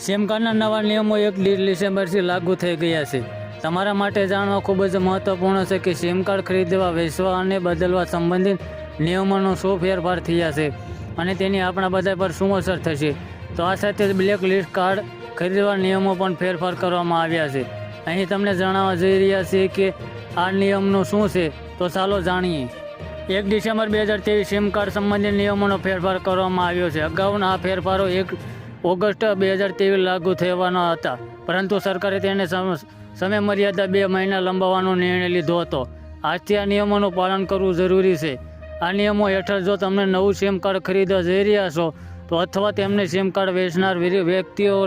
Sim કાર્ડના નવા નિયમો એક ડિસેમ્બરથી લાગુ થઈ ગયા છે. તમારા માટે જાણવા ખૂબ જ મહત્વપૂર્ણ છે કે સિમ કાર્ડ ખરીદવા, વેચવા અને બદલવા સંબંધિત નિયમોનો શું ફેરફાર થયા છે અને તેની આપણા બધા પર શું અસર થશે? તો આ સાથે જ બ્લેક લિસ્ટ કાર્ડ ખરીદવા નિયમો પણ ફેરફાર કરવામાં આવ્યા છે. અહીં તમને જણાવવા જઈ રહ્યા છીએ કે આ નિયમનું શું છે? તો ચાલો જાણીએ. એક ડિસેમ્બર બે હજાર તેવીસ સિમ કાર્ડ સંબંધિત નિયમોનો ફેરફાર કરવામાં આવ્યો છે. અગાઉના આ ફેરફારો એક ઓગસ્ટ બે હજાર ત્રેવીસ લાગુ થવાના હતા. પરંતુ સરકારે તેને સમ- સમય મર્યાદા બે મહિના લંબાવવાનો નિર્ણય લીધો હતો. આજથી આ નિયમોનું પાલન કરવું જરૂરી છે. આ નિયમો હેઠળ જો તમે નવું સિમ કાર્ડ ખરીદવા જઈ રહ્યા છો, તો અથવા તેમને સિમ કાર્ડ વેચનાર વ્યક્તિઓ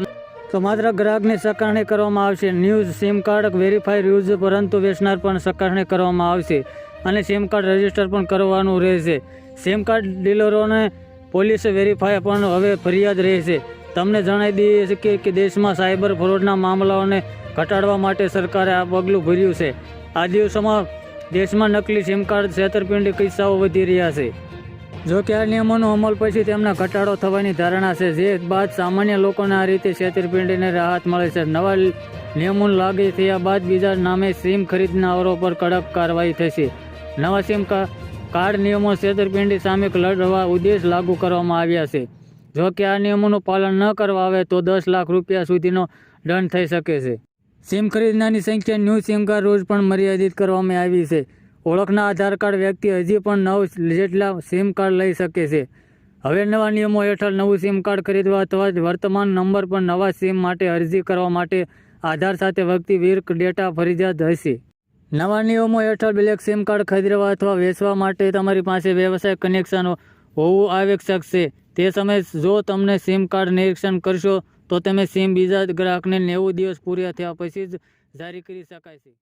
તો માત્ર ગ્રાહકની ચકાસણી કરવામાં આવશે. News SIM card verify use પરંતુ વેચનાર પણ ચકાસણી કરવામાં આવશે અને સિમ કાર્ડ રજિસ્ટર પણ કરવાનું રહેશે. સિમ કાર્ડ ડીલરોને પોલીસ વેરીફાઈ પણ હવે ફરિયાદ રહેશે. તમને જણાવી દઈએ છીએ કે દેશમાં સાયબર ફ્રોડના મામલાઓને ઘટાડવા માટે સરકારે આ પગલું ભર્યું છે. આ દિવસોમાં દેશમાં નકલી સિમ કાર્ડ, છેતરપિંડી કિસ્સાઓ વધી રહ્યા છે. જો કે આ નિયમોનો અમલ પછી તેમના ઘટાડો થવાની ધારણા છે. જે બાદ સામાન્ય લોકોને આ રીતે છેતરપિંડીને રાહત મળે છે. નવા નિયમો લાગુ થયા બાદ બીજા નામે સિમ ખરીદનારો પર કડક કાર્યવાહી થશે. નવા સિમ કાર્ડ નિયમો, છેતરપિંડી સામે લડવા ઉદ્દેશ લાગુ કરવામાં આવ્યા છે. જો કે આ નિયમોનું પાલન ન કરવા આવે તો દસ લાખ રૂપિયા સુધીનો દંડ થઈ શકે છે. સિમ ખરીદનારની સંખ્યા ન્યૂ સિમ કાર્ડ રોજ પણ મર્યાદિત કરવામાં આવી છે. ઓળખના આધાર કાર્ડ વ્યક્તિ હજી પણ નવ જેટલા સિમ કાર્ડ લઈ શકે છે. હવે નવા નિયમો હેઠળ નવું સિમ કાર્ડ ખરીદવા અથવા વર્તમાન નંબર પર નવા સિમ માટે અરજી કરવા માટે આધાર સાથે વ્યક્તિ વીર ડેટા ફરજિયાત હશે. નવા નિયમો હેઠળ બ્લેક સિમ કાર્ડ ખરીદવા અથવા વેચવા માટે તમારી પાસે વ્યવસાય કનેક્શન હોવું આવશ્યક છે. તે સમયે જો તમને સિમ કાર્ડ નિરીક્ષણ કરશો, તો તમે સિમ બીજા ગ્રાહકને નેવું દિવસ પૂર્યા થયા પછી જ જારી કરી શકાય છે.